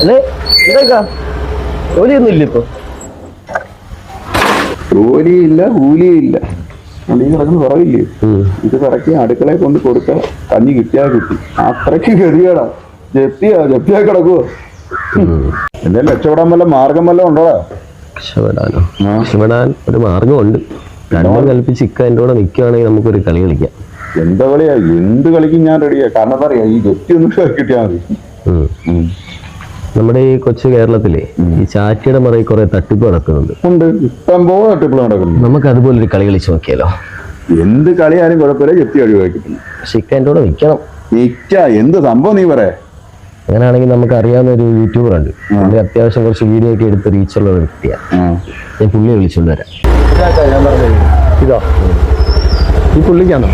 അല്ലേ? എന്താ ജോലിയൊന്നും ഇല്ല ഇപ്പൊ? ജോലിയില്ല കൂലിയില്ല. നീ കിടക്കുന്ന കുറവില്ലേ? ഇത് കറക്കി അടുക്കളയിൽ കൊണ്ട് കൊടുക്ക കഞ്ഞി കിട്ടിയാ കിട്ടി. അത്രയ്ക്ക് ഗതികേടാ. ജപ്തിയാ ജപ്തിയായി കിടക്കുവോ? എന്തായാലും രക്ഷപ്പെടാൻ വല്ല മാർഗം വല്ല ഉണ്ടോടാ രക്ഷപ്പെടാനോ. രക്ഷപ്പെടാൻ ഒരു മാർഗമുണ്ട്. രണ്ടും കൽപ്പിച്ച് ഇക്ക എന്റെ കൂടെ നിൽക്കുകയാണെങ്കിൽ നമുക്കൊരു കളി കളിക്കാം. എന്താ കളിയാ? എന്ത് കളിക്കും ഞാൻ റെഡിയാ കാരണം എന്താ പറയാ ഈ ജപ്തി ഒന്ന് കിട്ടിയാ മതി. നമ്മുടെ ഈ കൊച്ചു കേരളത്തിലെ ഈ ചാറ്റിയുടെ മറയിൽ കുറെ തട്ടിപ്പ് നടക്കുന്നുണ്ട്. ഉണ്ട്. നടക്കുന്നു നമുക്ക് അതുപോലെ ഒരു കളി കളിച്ച് നോക്കിയാലോ? എന്ത് കളിയാലും കുഴപ്പമില്ല. ജപ്തി ഒഴിവാക്കി കിട്ടുന്നു പക്ഷെ ഇക്ക എന്റെ കൂടെ നിൽക്കണം. നിക്ക എന്ത് സംഭവം നീ പറയാ? അങ്ങനെയാണെങ്കിൽ നമുക്ക് അറിയാവുന്ന ഒരു യൂട്യൂബർ ഉണ്ട്. പുള്ളി അത്യാവശ്യം കുറച്ച് വീഡിയോ ഒക്കെ എടുത്ത് റീച്ചുള്ള ഒരു വ്യക്തിയാണ്. ഞാൻ പുള്ളിയെ വിളിച്ചുകൊണ്ട് വരാം. ഇതോ. ഈ പുള്ളിക്കാണോ?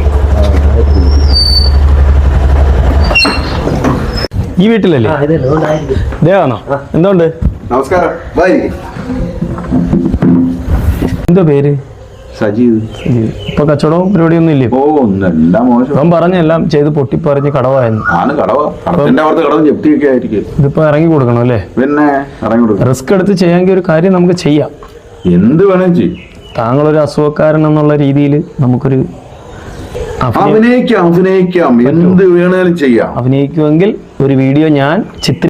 ഈ വീട്ടിലല്ലേ? ആണോ എന്തോണ്ട്? നമസ്കാരം. എന്തോ പേര്? സജീവ്. ഇപ്പൊ കച്ചവടവും പരിപാടിയൊന്നും ഇല്ലേ? ഓ ഒന്നെല്ലാം മോശം. അവൻ പറഞ്ഞ എല്ലാം ചെയ്ത് പൊട്ടിപ്പറിഞ്ഞ് കടവായിരുന്നു ഇതിപ്പോ ഇറങ്ങി കൊടുക്കണം അല്ലേ? പിന്നെ ഇറങ്ങി കൊടുക്കും റിസ്ക് എടുത്ത് ചെയ്യാമെങ്കിൽ ഒരു കാര്യം നമുക്ക് ചെയ്യാം. എന്ത് വേണമെങ്കിൽ ചെയ്യും. താങ്കളൊരു അസുഖക്കാരൻ എന്നുള്ള രീതിയിൽ നമുക്കൊരു അഭിനയിക്കാം അഭിനയിക്കാം. എന്ത് വേണേലും ചെയ്യാം. അഭിനയിക്കുമെങ്കിൽ ഒരു വീഡിയോ ഞാൻ ചിത്രീ